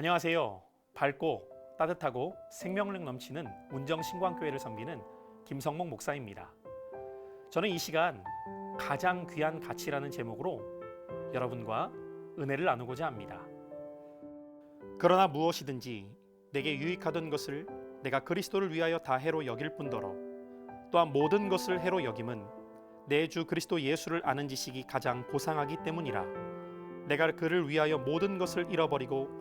안녕하세요. 밝고 따뜻하고 생명력 넘치는 운정신광교회를 섬기는 김성목 목사입니다. 저는 이 시간 가장 귀한 가치라는 제목으로 여러분과 은혜를 나누고자 합니다. 그러나 무엇이든지 내게 유익하던 것을 내가 그리스도를 위하여 다 해로 여길 뿐더러 또한 모든 것을 해로 여김은 내 주 그리스도 예수를 아는 지식이 가장 고상하기 때문이라 내가 그를 위하여 모든 것을 잃어버리고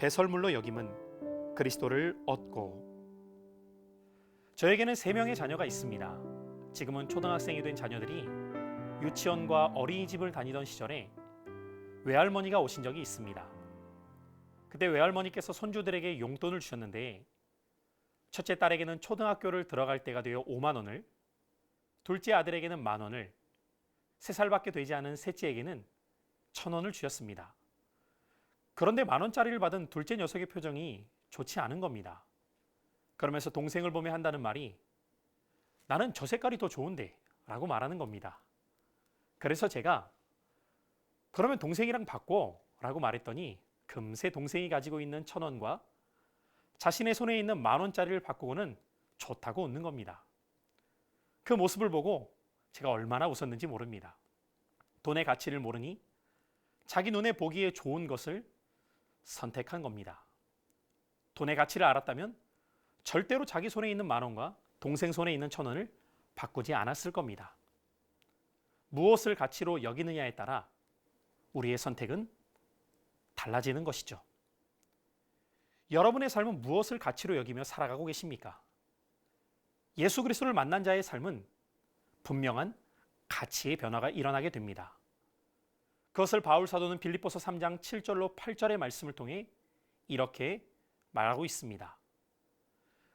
배설물로 여김은 그리스도를 얻고 저에게는 세 명의 자녀가 있습니다. 지금은 초등학생이 된 자녀들이 유치원과 어린이집을 다니던 시절에 외할머니가 오신 적이 있습니다. 그때 외할머니께서 손주들에게 용돈을 주셨는데 첫째 딸에게는 초등학교를 들어갈 때가 되어 5만 원을 둘째 아들에게는 만 원을 세 살밖에 되지 않은 셋째에게는 천 원을 주셨습니다. 그런데 만 원짜리를 받은 둘째 녀석의 표정이 좋지 않은 겁니다. 그러면서 동생을 보며 한다는 말이 나는 저 색깔이 더 좋은데 라고 말하는 겁니다. 그래서 제가 그러면 동생이랑 바꿔 라고 말했더니 금세 동생이 가지고 있는 천 원과 자신의 손에 있는 만 원짜리를 바꾸고는 좋다고 웃는 겁니다. 그 모습을 보고 제가 얼마나 웃었는지 모릅니다. 돈의 가치를 모르니 자기 눈에 보기에 좋은 것을 선택한 겁니다. 돈의 가치를 알았다면 절대로 자기 손에 있는 만 원과 동생 손에 있는 천 원을 바꾸지 않았을 겁니다. 무엇을 가치로 여기느냐에 따라 우리의 선택은 달라지는 것이죠. 여러분의 삶은 무엇을 가치로 여기며 살아가고 계십니까? 예수 그리스도를 만난 자의 삶은 분명한 가치의 변화가 일어나게 됩니다. 그것을 바울 사도는 빌립보서 3장 7절로 8절의 말씀을 통해 이렇게 말하고 있습니다.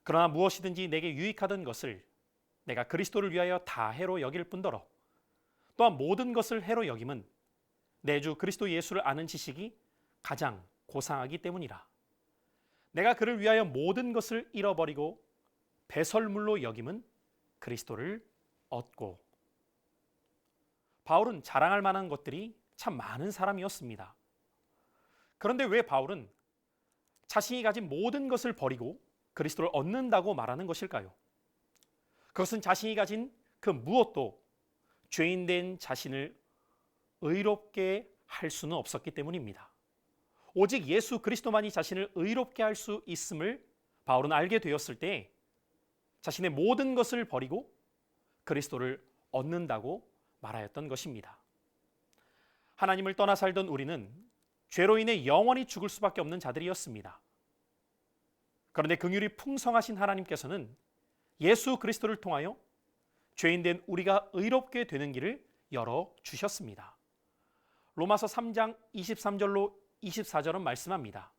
그러나 무엇이든지 내게 유익하던 것을 내가 그리스도를 위하여 다 해로 여길 뿐더러 또한 모든 것을 해로 여김은 내 주 그리스도 예수를 아는 지식이 가장 고상하기 때문이라. 내가 그를 위하여 모든 것을 잃어버리고 배설물로 여김은 그리스도를 얻고 바울은 자랑할 만한 것들이 참 많은 사람이었습니다. 그런데 왜 바울은 자신이 가진 모든 것을 버리고 그리스도를 얻는다고 말하는 것일까요? 그것은 자신이 가진 그 무엇도 죄인된 자신을 의롭게 할 수는 없었기 때문입니다. 오직 예수 그리스도만이 자신을 의롭게 할 수 있음을 바울은 알게 되었을 때 자신의 모든 것을 버리고 그리스도를 얻는다고 말하였던 것입니다. 하나님을 떠나 살던 우리는 죄로 인해 영원히 죽을 수밖에 없는 자들이었습니다. 그런데 긍휼이 풍성하신 하나님께서는 예수 그리스도를 통하여 죄인 된 우리가 의롭게 되는 길을 열어 주셨습니다. 로마서 3장 23절로 24절은 말씀합니다.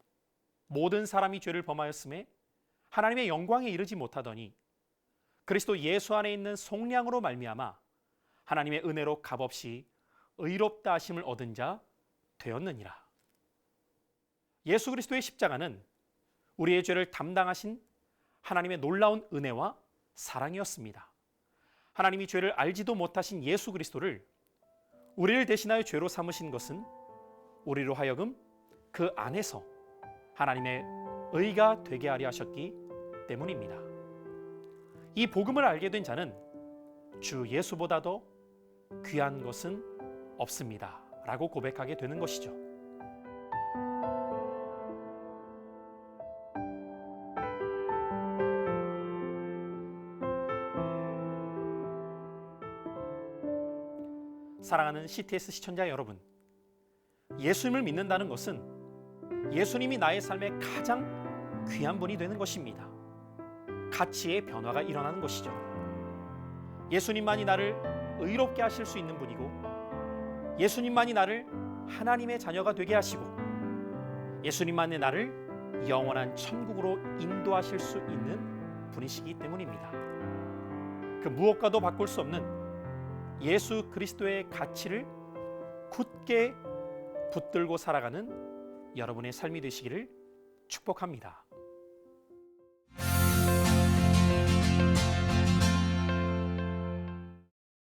모든 사람이 죄를 범하였음에 하나님의 영광에 이르지 못하더니 그리스도 예수 안에 있는 속량으로 말미암아 하나님의 은혜로 값없이 의롭다 하심을 얻은 자 되었느니라. 예수 그리스도의 십자가는 우리의 죄를 담당하신 하나님의 놀라운 은혜와 사랑이었습니다. 하나님이 죄를 알지도 못하신 예수 그리스도를 우리를 대신하여 죄로 삼으신 것은 우리로 하여금 그 안에서 하나님의 의가 되게 하려 하셨기 때문입니다. 이 복음을 알게 된 자는 주 예수보다도 귀한 것은 없습니다. 라고 고백하게 되는 것이죠. 사랑하는 CTS 시청자 여러분, 예수님을 믿는다는 것은 예수님이 나의 삶의 가장 귀한 분이 되는 것입니다. 가치의 변화가 일어나는 것이죠. 예수님만이 나를 의롭게 하실 수 있는 분이고, 예수님만이 나를 하나님의 자녀가 되게 하시고, 예수님만이 나를 영원한 천국으로 인도하실 수 있는 분이시기 때문입니다. 그 무엇과도 바꿀 수 없는 예수 그리스도의 가치를 굳게 붙들고 살아가는 여러분의 삶이 되시기를 축복합니다.